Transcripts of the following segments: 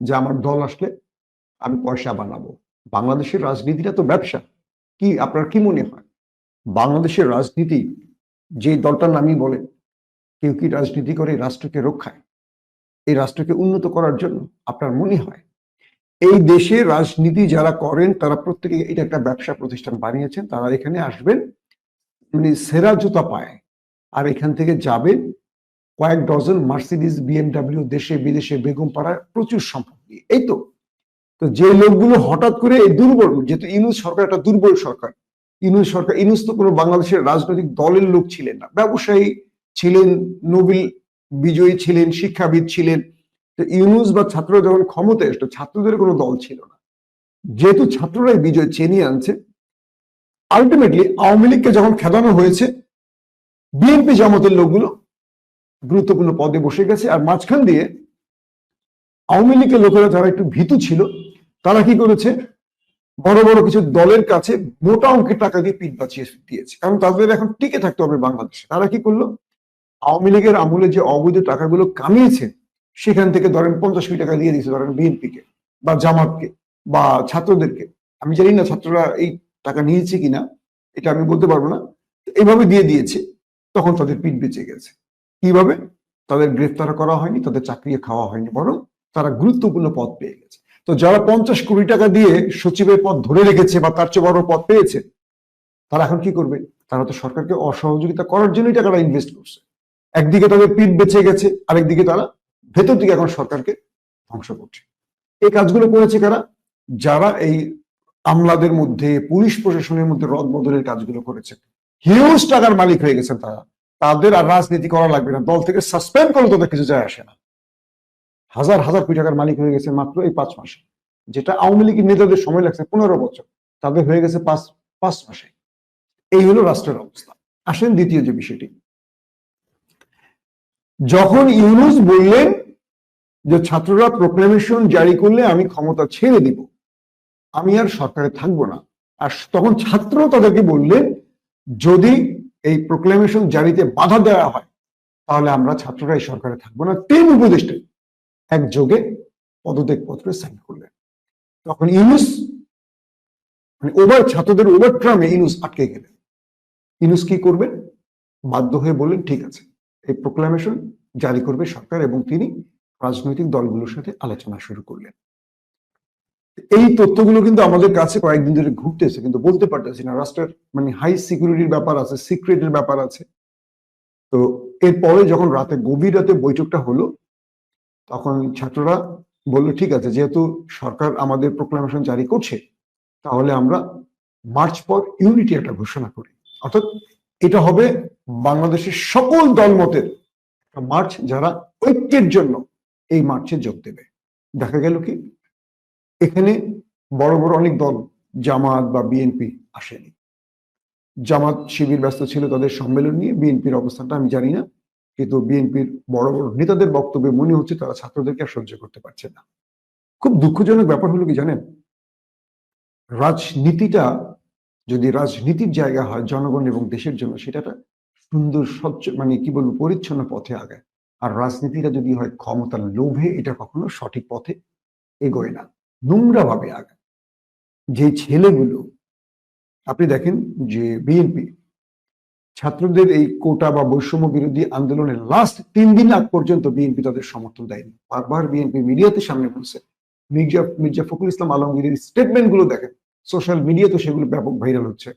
যে আমার দল আসলে আমি পয়সা বানাবো। বাংলাদেশের রাজনীতিটা তো ব্যবসা। কি, আপনার কি মনে হয়? বাংলাদেশের রাজনীতি যে দলটার নামই বলে, কেউ কি রাজনীতি করে রাষ্ট্রকে রক্ষায়? এই রাষ্ট্রকে উন্নত করার জন্য আপনার মনে হয়? এই দেশে রাজনীতি যারা করেন, তারা প্রত্যেকে এটা একটা ব্যবসা প্রতিষ্ঠান বানিয়েছেন। তারা এখানে আসবেন মানে সেরা জুতা পায়। আর এখান থেকে যাবেন কয়েক ডজন মার্সিডিস বিএমডাব্লিউ, দেশে, বিদেশে বেগম পাড়ায় প্রচুর সম্পদ নিয়ে। এই তো। তো যে লোকগুলো হঠাৎ করে এই দুর্বল, যেহেতু ইনুস সরকার একটা দুর্বল সরকার ইনুস সরকার ইনুস তো কোনো বাংলাদেশের রাজনৈতিক দলের লোক ছিলেন না, ব্যবসায়ী ছিলেন, নোবেল বিজয়ী ছিলেন, শিক্ষাবিদ ছিলেন। তো ইউনুস বা ছাত্ররা যখন ক্ষমতা এসলো ছাত্রদের কোনো দল ছিল না। যেহেতু ছাত্ররাই বিজয় চেনিয়ে আনছে আলটিমেটলি আওয়ামী লীগকে যখন খেদানো হয়েছে, বিএনপি জামাতের লোকগুলো গুরুত্বপূর্ণ পদে বসে গেছে। আর মাঝখান দিয়ে আওয়ামী লীগের লোকেরা যারা একটু ভীতু ছিল, তারা কি করেছে? বড় বড় কিছু দলের কাছে মোটা অঙ্কের টাকা দিয়ে পিঠ বাঁচিয়ে দিয়েছে। কারণ তাদের এখন টিকে থাকতে হবে বাংলাদেশে। তারা কি করল? আওয়ামী লীগের আমলে যে অবৈধ টাকাগুলো কামিয়েছে, সেখান থেকে ধরেন পঞ্চাশ কোটি টাকা দিয়ে দিয়েছে ধরেন বিএনপিকে বা জামাতকে বা ছাত্রদেরকে। আমি জানি না ছাত্ররা এই টাকা নিয়েছে কিনা, এটা আমি বলতে পারব না। এইভাবে দিয়ে দিয়েছে, তখন তাদের পিঠ বেঁচে গেছে। কীভাবে? তাদের গ্রেফতার করা হয়নি, তাদের চাকরি খাওয়া হয়নি, বরং তারা গুরুত্বপূর্ণ পদ পেয়ে গেছে। তো যারা পঞ্চাশ কোটি টাকা দিয়ে সচিবের পদ ধরে রেখেছে বা তার চেয়ে বড় পদ পেয়েছে, তারা এখন কি করবে? তারা তো সরকারকে অসহযোগিতা করার জন্যই টাকাটা ইনভেস্ট করছে। একদিকে তাদের পিঠ বেঁচে গেছে, আরেকদিকে তারা ভেতর দিকে এখন সরকারকে ধ্বংস করছে। এই কাজগুলো করেছে কারা? যারা এই আমলাদের মধ্যে, পুলিশ প্রশাসনের মধ্যে রদ বদলের কাজগুলো করেছে। হিউজ টাকার মালিক হয়ে গেছেন তারা। তাদের আর রাজনীতি করা লাগবে না। দল থেকে সাসপেন্ড করলে তাদের কিছু যায় আসে না। হাজার হাজার কোটি টাকার মালিক হয়ে গেছে মাত্র এই পাঁচ মাসে। যেটা আওয়ামী লীগের নেতাদের সময় লাগছে পনেরো বছর। তাদের হয়ে গেছে পাঁচ পাঁচ মাসে। এই হলো রাষ্ট্রের অবস্থা। আসেন দ্বিতীয় যে বিষয়টি। যখন ইউনুস বললেন যে, ছাত্ররা প্রোক্লেমেশন জারি করলে আমি ক্ষমতা ছেড়ে দিব। আমি আর সরকারে থাকব না। আর তখন ছাত্র তাদেরকে বললেন, যদি এই প্রোক্লেমেশন জারিতে বাধা দেওয়া হয়, তাহলে আমরা ছাত্ররা এই সরকারে থাকব না। তিন উপদেষ্টা একযোগে পদত্যাগ পত্রে সাইন করলেন। তখন ইউনুস মানে ওভার ছাত্রদের ওভার ট্রামে ইনুস আটকে গেলেন। ইনুস কি করবেন? বাধ্য হয়ে বললেন, ঠিক আছে, এই প্রোক্লামেশন জারি করবে সরকার এবং তিনি রাজনৈতিক দলগুলোর সাথে আলোচনা শুরু করলেন। এই তথ্যগুলো কিন্তু আমাদের কাছে কয়েকদিন ধরে ঘুরতেছে কিন্তু বলতে পারতেছি না। রাষ্ট্রের মানে হাই সিকিউরিটির ব্যাপার আছে সিক্রেটের ব্যাপার আছে। তো এরপরে যখন রাতে গভীর রাতে বৈঠকটা হলো, তখন ছাত্ররা বলল, ঠিক আছে, যেহেতু সরকার আমাদের প্রোক্লামেশন জারি করছে, তাহলে আমরা মার্চ পর ইউনিটি একটা ঘোষণা করি। অর্থাৎ এটা হবে বাংলাদেশের সকল দলমতের মার্চ যারা ঐক্যের জন্য এই মার্চে যোগ দেবে। দেখা গেল কি? এখানে বড় বড় অনেক দল, জামাত বা বিএনপি আসেনি। জামাত শিবির ব্যস্ত ছিল তাদের সম্মেলন নিয়ে, বিএনপির অবস্থানটা আমি জানি না, কিন্তু বিএনপির বড় বড় নেতাদের বক্তব্যে মনে হচ্ছে তারা ছাত্রদেরকে আর সহ্য করতে পারছে না। খুব দুঃখজনক ব্যাপার হলো কি জানেন? রাজনীতিটা, যদি রাজনীতির জায়গা হয়, জনগণ এবং দেশের জন্য, সেটা সুন্দর, স্বচ্ছ মানে কি বলব, পরিচ্ছন্ন পথে আগায়। আর রাজনীতিটা যদি হয় ক্ষমতার লোভে, এটা কখনো সঠিক পথে এগোয় না। নোংরা ভাবে আগায়। যে ছেলেগুলো, আপনি দেখেন যে বিএনপি ছাত্রদের এই কোটা বা বৈষম্য বিরোধী আন্দোলনের লাস্ট তিন দিন আগ পর্যন্ত বিএনপি তাদের সমর্থন দেয়নি। বারবার বিএনপি মিডিয়াতে সামনে বলছে, মির্জা মির্জা ফখরুল ইসলাম আলমগীরের স্টেটমেন্টগুলো দেখেন সোশ্যাল মিডিয়াতে সেগুলো ব্যাপক ভাইরাল হচ্ছে।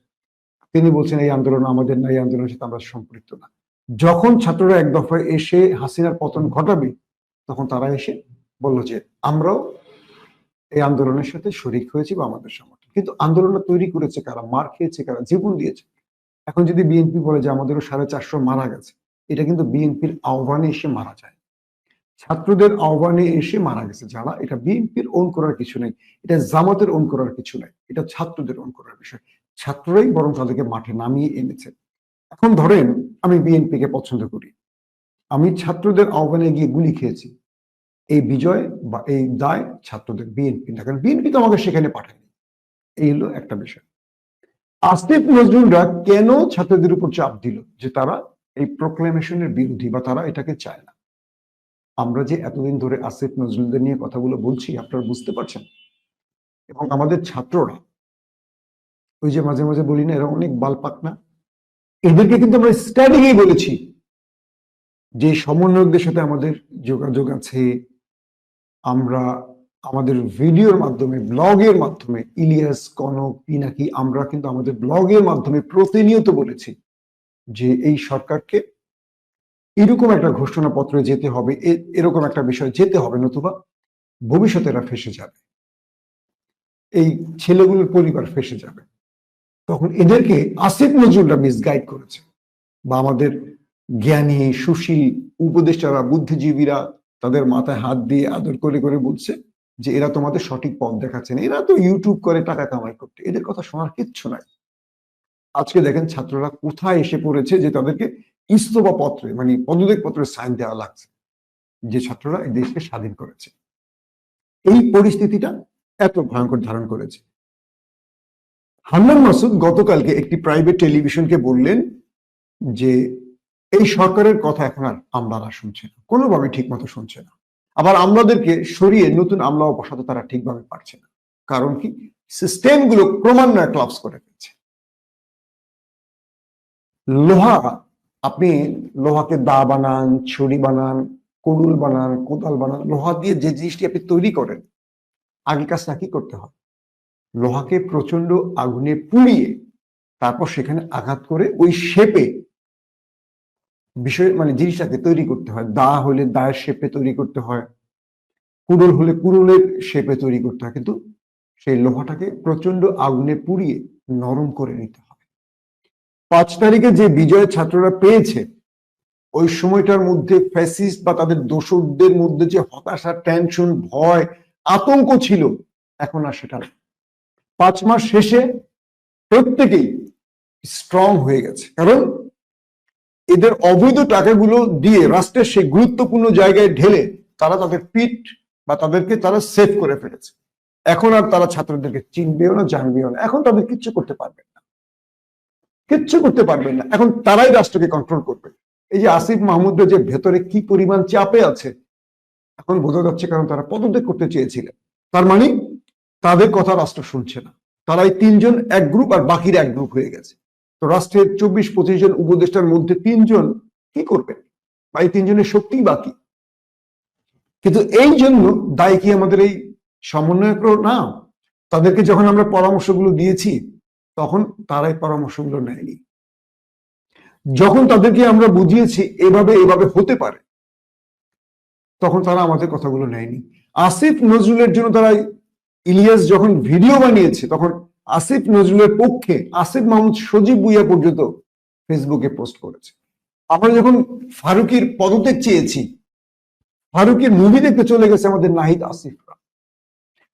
তিনি বলছেন, এই আন্দোলন আমাদের না, এই আন্দোলনের সাথে আমরা সম্পৃক্ত না। যখন ছাত্ররা এক দফায় এসে হাসিনার পতন ঘটাবে, তখন তারা এসে বলল যে, আমরাও এই আন্দোলনের সাথে শরিক হয়েছি বা আমাদের সমর্থন। কিন্তু আন্দোলনটা তৈরি করেছে কারা? মার খেয়েছে কারা? জীবন দিয়েছে। এখন যদি বিএনপি বলে যে আমাদেরও সাড়ে চারশো মারা গেছে, এটা কিন্তু বিএনপির আহ্বানে এসে মারা যায়। ছাত্রদের আহ্বানে এসে মারা গেছে যারা। এটা বিএনপির ওন করার কিছু নেই। এটা জামাতের ওন করার কিছু নেই। এটা ছাত্রদের ওন করার বিষয়। ছাত্ররাই বরং তাদেরকে মাঠে নামিয়ে এনেছে। এখন ধরেন, আমি বিএনপিকে পছন্দ করি। আমি ছাত্রদের আহ্বানে গিয়ে গুলি খেয়েছি। এই বিজয় বা এই দায় ছাত্রদের, বিএনপি না কারণ বিএনপি তো আমাকে সেখানে পাঠায়নি। এই হলো একটা বিষয়। আসিফ নজরুলরা কেন ছাত্রদের উপর চাপ দিল যে তারা এই প্রোক্লেমেশনের বিরোধী বা তারা এটাকে চায় না? আমরা যে এতদিন ধরে আসিফ নজরুলদের নিয়ে কথাগুলো বলছি, আপনারা বুঝতে পারছেন? এবং আমাদের ছাত্ররা, ওই যে মাঝে মাঝে বলি না, এরা অনেক বালপাক না এদেরকে কিন্তু আমরা স্টাডিংয়ে বলেছি। যে সমন্বয়কদের সাথে আমাদের যোগাযোগ আছে আমরা আমাদের ভিডিওর মাধ্যমে, ব্লগের মাধ্যমে, ইলিয়াস, কনক, পিনাকি, আমরা কিন্তু আমাদের ব্লগের মাধ্যমে প্রতিনিয়ত বলেছি যে এই সরকারকে এরকম একটা ঘোষণাপত্রে যেতে হবে এরকম একটা বিষয় যেতে হবে, নতুবা ভবিষ্যতে এরা ফেসে যাবে। এই ছেলেগুলোর পরিবার ফেসে যাবে। তখন এদেরকে আসিফ নজরুলরা মিসগাইড করেছে। বা আমাদের জ্ঞানী, সুশীল উপদেষ্টারা, বুদ্ধিজীবীরা তাদের মাথায় হাত দিয়ে আদর করে করে বলছে যে এরা তোমাদের সঠিক পথ দেখাচ্ছে না। এরা তো ইউটিউব করে টাকা কামাই করতে। এদের কথা শোনার কিচ্ছু নাই। আজকে দেখেন ছাত্ররা কোথায় এসে পড়েছে যে তাদেরকে ইস্তফা পত্রে মানে পদত্যাগ পত্রে সাইন দেওয়া লাগছে। যে ছাত্ররা এই দেশকে স্বাধীন করেছে। এই পরিস্থিতিটা এত ভয়ঙ্কর ধারণ করেছে। হান্নান মাসুদ গতকালকে একটি প্রাইভেট টেলিভিশনকে বললেন যে এই সরকারের কথা এখন আর আমলারা শুনছে না। কোনোভাবে ঠিক মতো শুনছে না। আবার আমলাদেরকে সরিয়ে নতুন আমলা বসাতে তারা ঠিকভাবে পারছে না। কারণ কি? সিস্টেমগুলো ক্রমান্বয়ে ক্লাবস করে ফেলছে। লোহা, আপনি লোহাকে দা বানান, ছুরি বানান, কুড়ুল বানান, কোদাল বানান, লোহা দিয়ে যে জিনিসটি আপনি তৈরি করেন আগে কাজটা কি করতে হয়? লোহাকে প্রচণ্ড আগুনে পুড়িয়ে তারপর সেখানে আঘাত করে ওই শেপে বিষয় মানে জিনিসটাকে তৈরি করতে হয়। দা হলে দায়ের শেপে তৈরি করতে হয়, কুড়ুল হলে কুড়ুলের শেপে তৈরি করতে হয়। কিন্তু সেই লোহাটাকে প্রচণ্ড আগুনে পুড়িয়ে নরম করে নিতে হবে পাঁচ তারিখে যে বিজয় ছাত্ররা পেয়েছে, ওই সময়টার মধ্যে ফ্যাসিস্ট বা তাদের দোষকদের মধ্যে যে হতাশা টেনশন ভয়, আতঙ্ক ছিল, এখন আর সেটা পাঁচ মাস শেষে প্রত্যেকেই স্ট্রং হয়ে গেছে। কারণ এদের অবৈধ টাকাগুলো দিয়ে রাষ্ট্রের সেই গুরুত্বপূর্ণ জায়গায় ঢেলে তারা তাদের পিঠ বা তাদেরকে তারা সেভ করে ফেলেছে। এখন আর তারা ছাত্রদেরকে চিনবেও না, জানবেও না। এখন তাদের কিচ্ছু করতে পারবেন না। কিচ্ছু করতে পারবেন না। এখন তারাই রাষ্ট্রকে কন্ট্রোল করবে। এই যে আসিফ মাহমুদের যে ভেতরে কি পরিমাণ চাপে আছে, এখন বোঝা যাচ্ছে কারণ তারা পদত্যাগ করতে চেয়েছিলেন। তার মানে তাদের কথা রাষ্ট্র শুনছে না। তারা এই তিনজন এক গ্রুপ আর বাকির এক গ্রুপ হয়ে গেছে। তো রাষ্ট্রের চব্বিশ পঁচিশ জন উপদেষ্টার মধ্যে তিনজন কি করবেন? বা এই তিনজনের শক্তি বাকি। কিন্তু এই জন্য দায় কি আমাদের এই সমন্বয়করা না তাদেরকে যখন আমরা পরামর্শগুলো দিয়েছি, তখন তারাই পরামর্শগুলো নেয়নি। যখন তাদেরকে আমরা বুঝিয়েছি, এভাবে এভাবে হতে পারে, তখন তারা আমাদের কথাগুলো নেয়নি। আসিফ নজরুলের জন্য তারা ইলিয়াস যখন ভিডিও বানিয়েছে, তখন আসিফ নজরুলের পক্ষে আসিফ মাহমুদ সজীব বুইয়া পর্যন্ত ফেসবুকে পোস্ট করেছে। আমরা যখন ফারুকির পদত্যাগ চেয়েছি, ফারুকের মুভি দেখতে চলে গেছে আমাদের নাহিদ আসিফরা।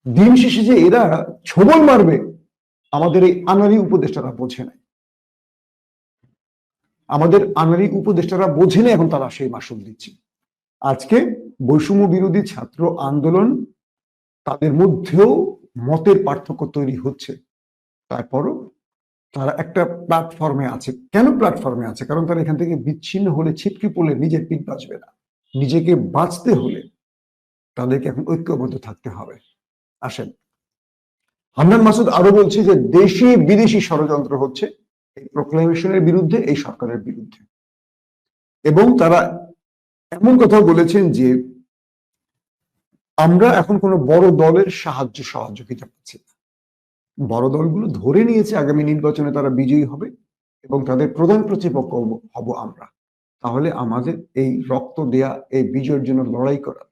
দিন শেষে যে এরা ছবল মারবে, আমাদের এই আনারি উপদেষ্টারা বোঝে নাই। আমাদের আনারি উপদেষ্টারা বোঝে না এখন তারা সেই মাসুল দিচ্ছে। আজকে বৈষম্য বিরোধী ছাত্র আন্দোলন তাদের মধ্যেও মতের পার্থক্য তৈরি হচ্ছে। তারপরও তারা একটা প্ল্যাটফর্মে আছে। কেন প্ল্যাটফর্মে আছে? কারণ তারা এখান থেকে বিচ্ছিন্ন হলে, ছিটকে পড়লে নিজের পিঠ বাঁচবে না। নিজেকে বাঁচতে হলে তাদেরকে এখন ঐক্যবদ্ধ থাকতে হবে। আসেন। হান্নান মাসুদ আরও বলছে যে দেশি বিদেশি ষড়যন্ত্র হচ্ছে এই প্রোক্লামেশনের বিরুদ্ধে, এই সরকারের বিরুদ্ধে। এবং তারা এমন কথা বলেছেন যে আমরা এখন কোনো বড় দলের সাহায্য সহযোগিতা পাচ্ছি না। বড় দলগুলো ধরে নিয়েছে আগামী নির্বাচনে তারা বিজয়ী হবে এবং তাদের প্রধান প্রতিপক্ষ হব- আমরা। তাহলে আমাদের এই রক্ত দেয়া, এই বিজয়ের জন্য লড়াই করার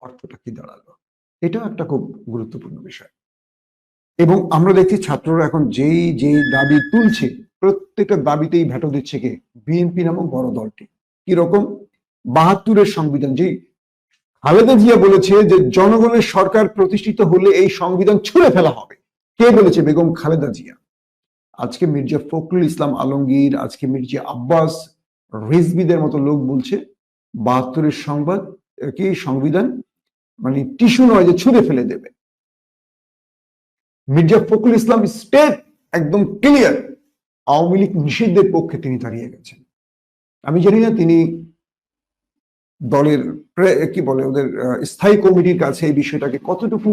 অর্থটা কি দাঁড়াল? এটা একটা খুব গুরুত্বপূর্ণ বিষয়। এবং আমরা দেখছি ছাত্ররা এখন যেই যেই দাবি তুলছে, প্রত্যেকটা দাবিতেই ভেটো দিচ্ছে কে? বিএনপি নামক বড় দলটি। কীরকম? বাহাত্তরের সংবিধান। যেই খালেদা জিয়া বলেছে যে, জনগণের সরকার প্রতিষ্ঠিত হলে এই সংবিধান ছুঁড়ে ফেলা হবে। কে বলেছে বেগম খালেদা জিয়া? আজকে মির্জা ফখরুল ইসলাম আলমগীর, আজকে মির্জা আব্বাস রিজবিদের মতো লোক বলছে, বাহাত্তরের সংবাদ কি সংবিধান? মানে টিস্যু নয় যে ছুঁড়ে ফেলে দেবে। মির্জা ফখরুল ইসলাম স্টেট একদম ক্লিয়ার, আওয়ামী লীগ নিষিদ্ধের পক্ষে তিনি দাঁড়িয়ে গেছেন। আমি জানি না তিনি দলের কি বলে ওদের স্থায়ী কমিটির কাছে এই বিষয়টাকে কতটুকু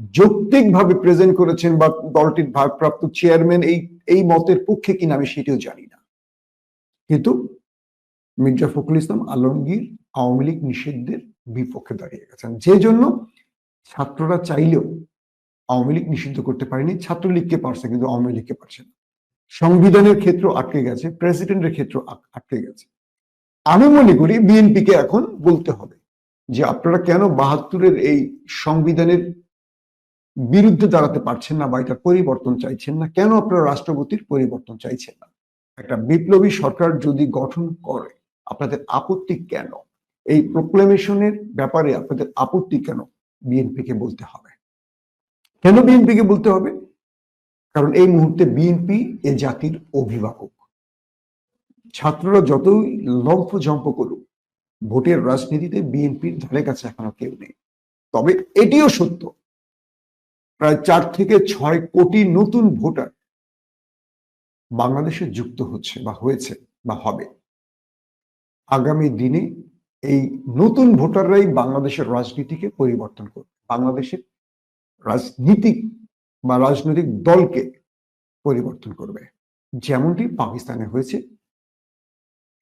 যৌক্তিকভাবে প্রেজেন্ট করেছেন বা দলটির ভারপ্রাপ্ত চেয়ারম্যান এই এই মতের পক্ষে কিনা আমি সেটিও জানি না। কিন্তু মির্জা ফখরুল ইসলাম আলমগীর আওয়ামী লীগ নিষিদ্ধের বিপক্ষে দাঁড়িয়ে গেছেন। যে জন্য ছাত্ররা চাইলেও আওয়ামী লীগ নিষিদ্ধ করতে পারেনি, ছাত্রলীগকে পারছে কিন্তু আওয়ামী লীগকে পারছে না। সংবিধানের ক্ষেত্র আটকে গেছে প্রেসিডেন্টের ক্ষেত্র আটকে গেছে। আমি মনে করি বিএনপিকে এখন বলতে হবে যে আপনারা কেন বাহাত্তরের এই সংবিধানের বিরুদ্ধে দাঁড়াতে পারছেন না বা এটা পরিবর্তন চাইছেন না, কেন আপনারা রাষ্ট্রপতির পরিবর্তন চাইছেন না? একটা বিপ্লবী সরকার যদি গঠন করে, আপনাদের আপত্তি কেন? এই প্রোক্লেমেশনের ব্যাপারে আপনাদের আপত্তি কেন বিএনপিকে বলতে হবে? কেন বিএনপিকে বলতে হবে? কারণ এই মুহূর্তে বিএনপি এ জাতির অভিভাবক। ছাত্ররা যতই লম্ফ জম্প করুক, ভোটের রাজনীতিতে বিএনপির ধারে কাছে এখনও কেউ নেই। তবে এটিও সত্য প্রায় চার থেকে ছয় কোটি নতুন ভোটার বাংলাদেশে যুক্ত হচ্ছে বা হয়েছে বা হবে। আগামী দিনে এই নতুন ভোটাররাই বাংলাদেশের রাজনীতিকে পরিবর্তন করবে। বাংলাদেশের রাজনীতিক বা রাজনৈতিক দলকে পরিবর্তন করবে। যেমনটি পাকিস্তানে হয়েছে।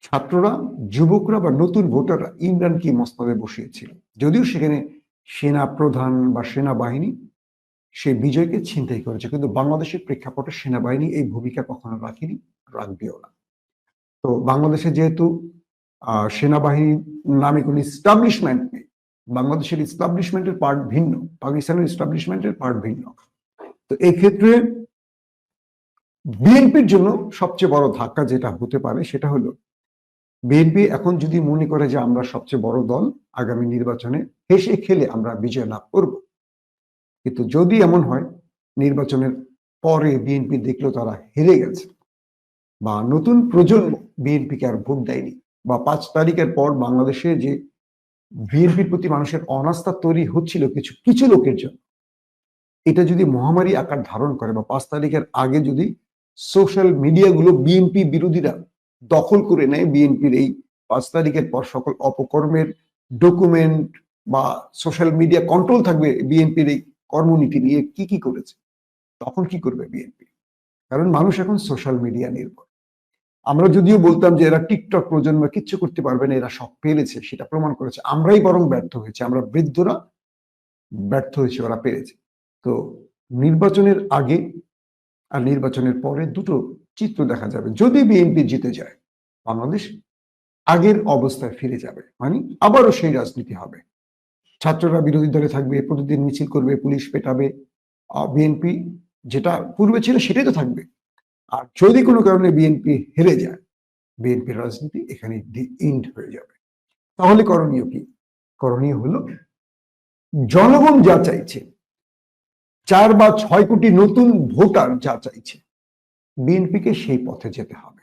ছাত্ররা, যুবকরা বা নতুন ভোটাররা ইমরানকে মস্তদে বসিয়েছিল। যদিও সেখানে সেনা প্রধান বা সেনাবাহিনী সেই বিজয়কে ছিনতাই করেছে। কিন্তু বাংলাদেশের প্রেক্ষাপটে সেনাবাহিনী এই ভূমিকা কখনো রাখেনি, রাখবেও না। তো বাংলাদেশে যেহেতু সেনাবাহিনীর নামে কোনো ইস্টাবলিশমেন্ট নেই, বাংলাদেশের ইস্টাবলিশমেন্টের পার্ট ভিন্ন, পাকিস্তানের ইস্টাবলিশমেন্টের পার্ট ভিন্ন। তো এই ক্ষেত্রে বিএনপির জন্য সবচেয়ে বড় ধাক্কা যেটা হতে পারে সেটা হলো, বিএনপি এখন যদি মনে করে যে আমরা সবচেয়ে বড় দল আগামী নির্বাচনে হেসে খেলে আমরা বিজয় লাভ করব। কিন্তু যদি এমন হয়, নির্বাচনের পরে বিএনপি দেখল তারা হেরে গেছে বা নতুন প্রজন্ম বিএনপিকে আর ভোট দেয়নি বা পাঁচ তারিখের পর বাংলাদেশে যে বিএনপির প্রতি মানুষের অনাস্থা তৈরি হচ্ছিল কিছু কিছু লোকের জন্য, এটা যদি মহামারী আকার ধারণ করে বা পাঁচ তারিখের আগে যদি সোশ্যাল মিডিয়াগুলো বিএনপি বিরোধীরা দখল করে নেয় বিএনপির এই পাঁচ তারিখের পর সকল অপকর্মের ডকুমেন্ট বা সোশ্যাল মিডিয়া কন্ট্রোল থাকবে বিএনপির এই কর্মনীতি নিয়ে কি কি করেছে, তখন কি করবে বিএনপি কারণ মানুষ এখন সোশ্যাল মিডিয়া নির্ভর। আমরা যদিও বলতাম যে এরা টিকটক প্রজন্ম কিচ্ছু করতে পারবে না, এরা সব পেরেছে, সেটা প্রমাণ করেছে। আমরাই বরং ব্যর্থ হয়েছে, আমরা বৃদ্ধরা ব্যর্থ হয়েছে, ওরা পেরেছে। তো নির্বাচনের আগে আর নির্বাচনের পরে দুটো চিত্র দেখা যাবে। যদি বিএনপি জিতে যায়, বাংলাদেশ আগের অবস্থায় ফিরে যাবে মানে আবারও সেই রাজনীতি হবে। ছাত্ররা বিরোধী দলে থাকবে, প্রতিদিন মিছিল করবে, পুলিশ পেটাবে বিএনপি যেটা পূর্বে ছিল সেটাই তো থাকবে। আর যদি কোনো কারণে বিএনপি হেরে যায় বিএনপির রাজনীতি এখানে ইন্ড হয়ে যাবে। তাহলে করণীয় কি? করণীয় হলো জনগণ যা চাইছে, চার বা ছয় কোটি নতুন ভোটার যা চাইছে বিএনপিকে সেই পথে যেতে হবে।